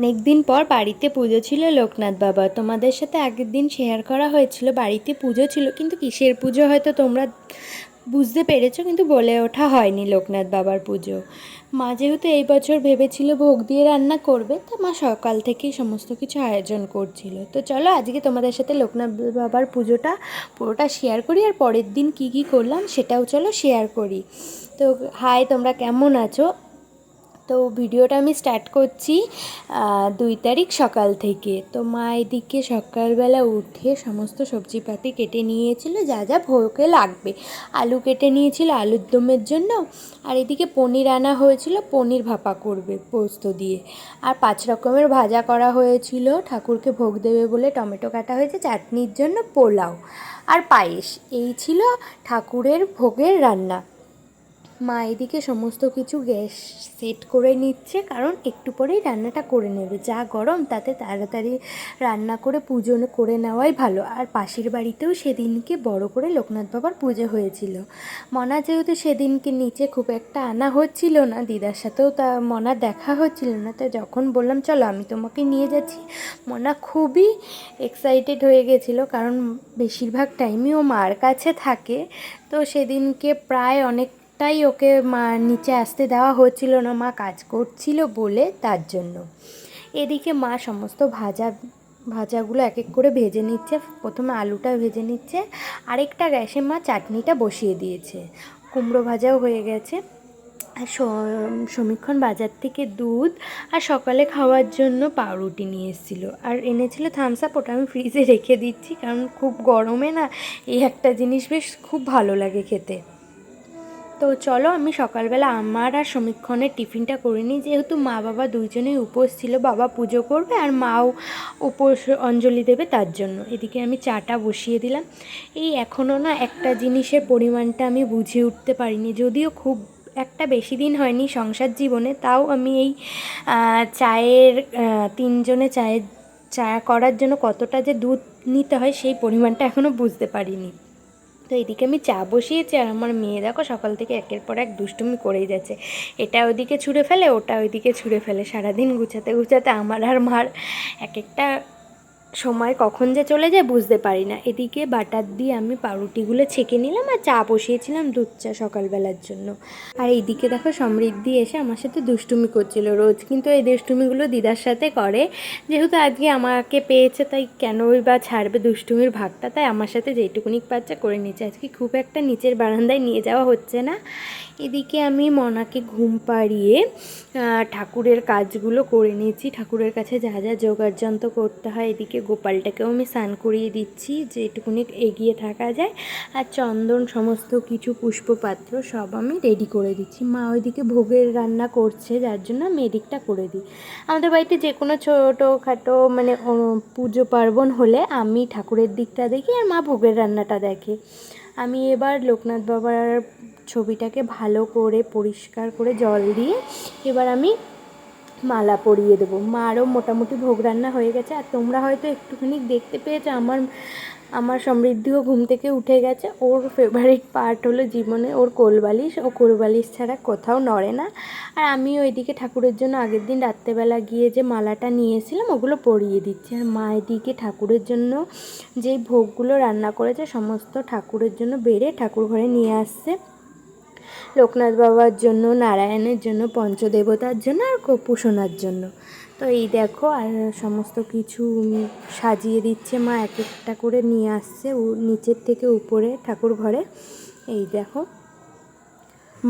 অনেক দিন পর বাড়িতে পুজো ছিল লোকনাথ বাবা। তোমাদের সাথে আগের দিন শেয়ার করা হয়েছিল, বাড়িতে পুজো ছিল, কিন্তু কিসের পুজো হয়তো তোমরা বুঝতে পেরেছ, কিন্তু বলে ওঠা হয়নি লোকনাথ বাবার পুজো। মা যেহেতু এই বছর ভেবেছিল ভোগ দিয়ে রান্না করবে, তো মা সকাল থেকেই সমস্ত কিছু আয়োজন করছিল। তো চলো আজকে তোমাদের সাথে লোকনাথ বাবার পুজোটা পুরোটা শেয়ার করি, আর পরের দিন কি কি করলাম সেটাও চলো শেয়ার করি। তো হাই তোমরা কেমন আছো? তো ভিডিওটা আমি স্টার্ট করছি দুই তারিখ সকাল থেকে। তো মা এদিকে সকালবেলা উঠে সমস্ত সবজিপাতি কেটে নিয়েছিল, যা যা ভোগে লাগবে। আলু কেটে নিয়েছিল আলুর দমের জন্য, আর এদিকে পনির আনা হয়েছিল, পনির ভাপা করবে পোস্ত দিয়ে। আর পাঁচ রকমের ভাজা করা হয়েছিল, ঠাকুরকে ভোগ দেবে বলে টমেটো কাটা হয়েছে, চাটনির জন্য পোলাও। আর পায়েস, এই ছিল ঠাকুরের ভোগের রান্না। মা এদিকে সমস্ত কিছু গ্যাস সেট করে নিচ্ছে, কারণ একটু পরেই রান্নাটা করে নেবে। যা গরম, তাতে তাড়াতাড়ি রান্না করে পুজো করে নেওয়াই ভালো। আর পাশের বাড়িতেও সেদিনকে বড় করে লোকনাথ বাবার পুজো হয়েছিল। মনা যেহেতু সেদিনকে নিচে খুব একটা আনা হচ্ছিল না, দিদার সাথেও তা, মনার দেখা হচ্ছিল না, তো যখন বললাম, চলো আমি তোমাকে নিয়ে যাচ্ছি। মনা খুবই এক্সাইটেড হয়ে গেছিল, কারণ বেশিরভাগ টাইমই ও মার কাছে থাকে। তো সেদিনকে প্রায় অনেক তাই ওকে মা নিচে আসতে দেওয়া হচ্ছিল না, মা কাজ করছিল বলে তার জন্য। এদিকে মা সমস্ত ভাজা, ভাজাগুলো এক এক করে ভেজে নিচ্ছে। প্রথমে আলুটা ভেজে নিচ্ছে, আরেকটা গ্যাসে মা চাটনিটা বসিয়ে দিয়েছে। কুমড়ো ভাজাও হয়ে গেছে। আর সমীক্ষণ বাজার থেকে দুধ আর সকালে খাওয়ার জন্য পাউরুটি নিয়ে এসেছিল। আর এনেছিল থামস আপ ওটা আমি ফ্রিজে রেখে দিচ্ছি, কারণ খুব গরমে না এই একটা জিনিস বেশ খুব ভালো লাগে খেতে। তো চলো আমি সকালবেলা আমার আর সমীক্ষণের টিফিনটা করে নিই। যেহেতু মা বাবা দুইজনেই উপোস ছিল, বাবা পুজো করবে আর মাও উপোস অঞ্জলি দেবে তার জন্য। এদিকে আমি চাটা বসিয়ে দিলাম। এই এখনও না একটা জিনিসের পরিমাণটা আমি বুঝে উঠতে পারিনি, যদিও খুব একটা বেশি দিন হয়নি সংসার জীবনে, তাও আমি এই চায়ের তিনজনে চায়ের, চা করার জন্য কতটা যে দুধ নিতে হয় সেই পরিমাণটা এখনও বুঝতে পারিনি। তো এদিকে আমি চা বসিয়েছি আর আমার মেয়ে দেখো সকাল থেকে একের পর এক দুষ্টুমি করেই যাচ্ছে। এটা ওইদিকে ছুঁড়ে ফেলে, ওটা ওইদিকে ছুঁড়ে ফেলে। সারাদিন গুছাতে গুছাতে আমার আর মার এক একটা সময় কখন যে চলে যায় বুঝতে পারি না। এদিকে বাটার দিয়ে আমি পাউরুটিগুলো ছেঁকে নিলাম আর চা বসিয়েছিলাম দুধ চা সকালবেলার জন্য। আর এইদিকে দেখো সমৃদ্ধি এসে আমার সাথে দুষ্টুমি করছিল। রোজ কিন্তু এই দুষ্টুমিগুলো দিদার সাথে করে। যেহেতু আজকে আমাকে পেয়েছে তাই কেনই বা ছাড়বে দুষ্টুমির ভাগটা? তাই আমার সাথে যেইটুকুনি বাচ্চা করে নিচ্ছে আজকে খুব একটা নিচের বারান্দায় নিয়ে যাওয়া হচ্ছে না। এদিকে আমি মনাকে ঘুম পাড়িয়ে ঠাকুরের কাজগুলো করে নিয়েছি। ঠাকুরের কাছে যা যা জোগাড় যন্ত্র করতে হয় এদিকে গোপালটাকেও আমি স্নান করিয়ে দিচ্ছি যেটুকুনি এগিয়ে থাকা যায়। আর চন্দন সমস্ত কিছু পুষ্পপাত্র সব আমি রেডি করে দিচ্ছি। মা ওইদিকে ভোগের রান্না করছে, যার জন্য আমি এদিকটা করে দিই। আমাদের বাড়িতে যে কোনো ছোটোখাটো মানে পুজো পার্বণ হলে আমি ঠাকুরের দিকটা দেখি আর মা ভোগের রান্নাটা দেখে। আমি এবার লোকনাথ বাবার ছবিটাকে ভালো করে পরিষ্কার করে জল দিয়ে এবার আমি মালা পরিয়ে দেবো। মারও মোটামুটি ভোগ রান্না হয়ে গেছে। আর তোমরা হয়তো একটুখানি দেখতে পেয়েছ, আমার আমার সমৃদ্ধিও ঘুম থেকে উঠে গেছে। ওর ফেভারিট পার্ট হলো জীবনে ওর কোলবালিশ। ও কোলবালিশ ছাড়া কোথাও নড়ে না। আর আমি ওইদিকে ঠাকুরের জন্য আগের দিন রাত্রেবেলা গিয়ে যে মালাটা নিয়েছিলাম, ওগুলো পরিয়ে দিচ্ছি। আর মা এদিকে ঠাকুরের জন্য যেই ভোগগুলো রান্না করেছে, সমস্ত ঠাকুরের জন্য বেড়ে ঠাকুর ঘরে নিয়ে আসছে। লোকনাথ বাবার জন্য, নারায়ণের জন্য, পঞ্চদেবতার জন্য আর গোপুসোনার জন্য। তো এই দেখো, আর সমস্ত কিছু সাজিয়ে দিচ্ছে মা, এক একটা করে নিয়ে আসছে নিচের থেকে উপরে, ঠাকুর ঘরে। এই দেখো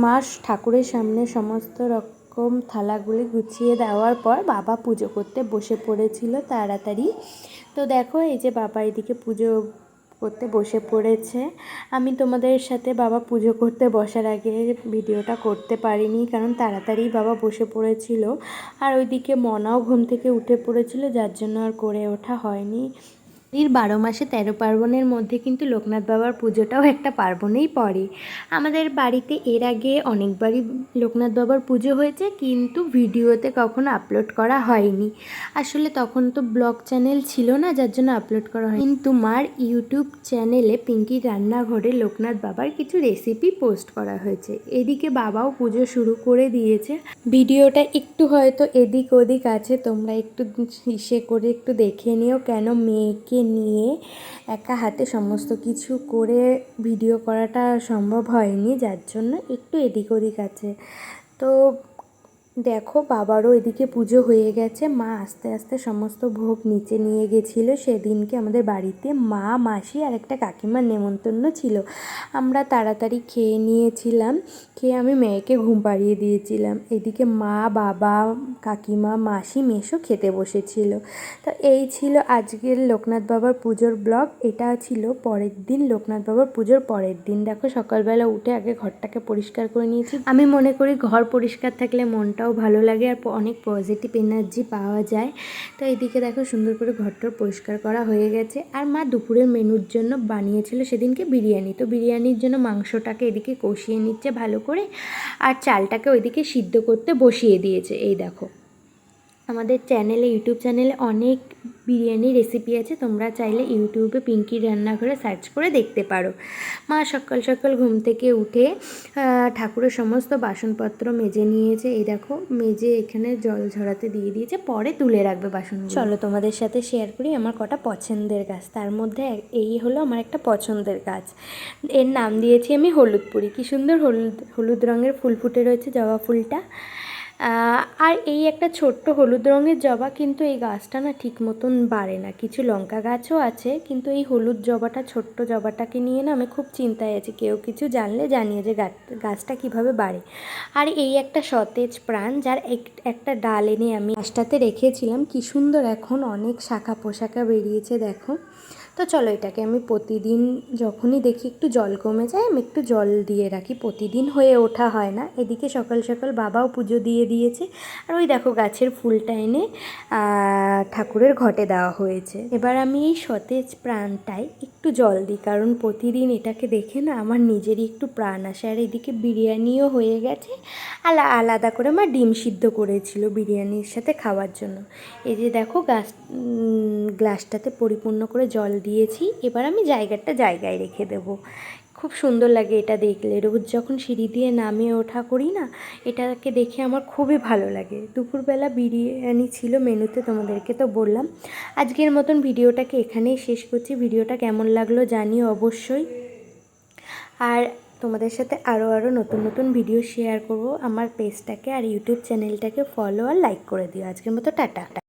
মা ঠাকুরের সামনে সমস্ত রকম থালাগুলি গুছিয়ে দেওয়ার পর বাবা পুজো করতে বসে পড়েছিল তাড়াতাড়ি। তো দেখো, এই যে বাবা এদিকে পুজো করতে বসে পড়েছে। আমি তোমাদের সাথে বাবা পুজো করতে বসার আগে ভিডিওটা করতে পারিনি, কারণ তাড়াতাড়ি বাবা বসে পড়েছিল। আর ওইদিকে মনাও ঘুম থেকে উঠে পড়েছিল, যার জন্য আর করে ওঠা হয়নি। এর বারো মাসে তেরো পার্বণের মধ্যে কিন্তু লোকনাথ বাবার পুজোটাও একটা পার্বণেই পড়ে। আমাদের বাড়িতে এর আগে অনেকবারই লোকনাথ বাবার পুজো হয়েছে, কিন্তু ভিডিওতে কখনো আপলোড করা হয়নি। আসলে তখন তো ব্লগ চ্যানেল ছিল না, যার জন্য আপলোড করা হয় কিন্তু মার ইউটিউব চ্যানেলে পিঙ্কির রান্নাঘরে লোকনাথ বাবার কিছু রেসিপি পোস্ট করা হয়েছে। এদিকে বাবাও পুজো শুরু করে দিয়েছে। ভিডিওটা একটু হয়তো এদিক ওদিক আছে, তোমরা একটু ইসে করে একটু দেখে নিও কেন মেয়েকে নিয়ে একা হাতে সমস্ত কিছু করে ভিডিও করাটা সম্ভব হয়নি, যার জন্য একটু এদিক ওদিক আছে। তো দেখো, বাবারও এদিকে পুজো হয়ে গেছে। মা আস্তে আস্তে সমস্ত ভোগ নিচে নিয়ে গেছিল। সেদিনকে আমাদের বাড়িতে মা, মাসি আর একটা কাকিমার নেমন্তন্ন ছিল। আমরা তাড়াতাড়ি খেয়ে নিয়েছিলাম। খেয়ে আমি মেয়েকে ঘুম পাড়িয়ে দিয়েছিলাম। এদিকে মা, বাবা, কাকিমা, মাসি মেশো খেতে বসেছিল। তো এই ছিল আজকের লোকনাথ বাবার পুজোর ব্লগ। এটা ছিল পরের দিন লোকনাথ বাবার পুজোর পরের দিন। দেখো, সকালবেলা উঠে আগে ঘরটাকে পরিষ্কার করে নিয়েছি। আমি মনে করি ঘর পরিষ্কার থাকলে মনটাও ভালো লাগে আর অনেক পজিটিভ এনার্জি পাওয়া যায়। তো এদিকে দেখো সুন্দর করে ঘরটা পরিষ্কার করা হয়ে গেছে। আর মা দুপুরের মেনুর জন্য বানিয়েছিল সেদিনকে বিরিয়ানি। তো বিরিয়ানির জন্য মাংসটাকে এদিকে কষিয়ে নিচ্ছে ভালো করে। আর চালটাকে ওইদিকে সিদ্ধ করতে বসিয়ে দিয়েছে। এই দেখো। আমাদের চ্যানেলে, ইউটিউব চ্যানেলে অনেক বিরিয়ানি রেসিপি আছে। তোমরা চাইলে ইউটিউবে পিঙ্কির রান্নাঘরে সার্চ করে দেখতে পারো। মা সকাল সকাল ঘুম থেকে উঠে ঠাকুরের সমস্ত বাসনপত্র মেজে নিয়েছে। এই দেখো, মেজে এখানে জল ঝরাতে দিয়ে দিয়েছে। পরে তুলে রাখবে বাসন চলো তোমাদের সাথে শেয়ার করি আমার কটা পছন্দের গাছ। তার মধ্যে এই হলো আমার একটা পছন্দের গাছ। এর নাম দিয়েছি আমি হলুদ পুরি কী সুন্দর হলুদ হলুদ রঙের ফুল ফুটে রয়েছে জবা ফুলটা। আর এই একটা ছোট্ট হলুদ রঙের জবা কিন্তু এই গাছটা না ঠিক মতন বাড়ে না। কিছু লঙ্কা গাছও আছে, কিন্তু এই হলুদ জবাটা, ছোট্ট জবাটাকে নিয়ে না আমি খুব চিন্তায় আছি। কেউ কিছু জানলে জানিয়ে যে গাছ- গাছটা কীভাবে বাড়ে। আর এই একটা সতেজ প্রাণ, যার এক- একটা ডাল এনে আমি গাছটাতে রেখেছিলাম। কি সুন্দর এখন অনেক শাখা পোশাকা বেরিয়েছে, দেখো। তো চলো এটাকে আমি প্রতিদিন যখনই দেখি একটু জল কমে যায়, আমি একটু জল দিয়ে রাখি। প্রতিদিন হয়ে ওঠা হয় না। এদিকে সকাল সকাল বাবাও পুজো দিয়ে দিয়েছে। আর ওই দেখো গাছের ফুলটা এনে ঠাকুরের ঘটে দেওয়া হয়েছে। এবার আমি এই সতেজ প্রাণটায় একটু জল দিই, কারণ প্রতিদিন এটাকে দেখে না আমার নিজেরই একটু প্রাণ আসে। আর এদিকে বিরিয়ানিও হয়ে গেছে। আলা, আলাদা করে আমার ডিম সিদ্ধ করেছিল বিরিয়ানির সাথে খাওয়ার জন্য। এই যে দেখো গাছ গ্লাসটাতে পরিপূর্ণ করে জল দিয়েছি, এবার আমি জায়গাটা জায়গায় রেখে দেব। খুব সুন্দর লাগে এটা দেখলে। রোজ যখন সিঁড়ি দিয়ে নামিয়ে ওঠা করি না, এটাকে দেখে আমার খুবই ভালো লাগে। দুপুরবেলা বিরিয়ানি ছিল মেনুতে, তোমাদেরকে তো বললাম। আজকের মতন ভিডিওটাকে এখানেই শেষ করছি। ভিডিওটা কেমন লাগল জানিও অবশ্যই। আর তোমাদের সাথে আরও আরও নতুন নতুন ভিডিও শেয়ার করব। আমার পেজটাকে আর ইউটিউব চ্যানেলটাকে ফলো আর লাইক করে দিও। আজকের মতো টাটা।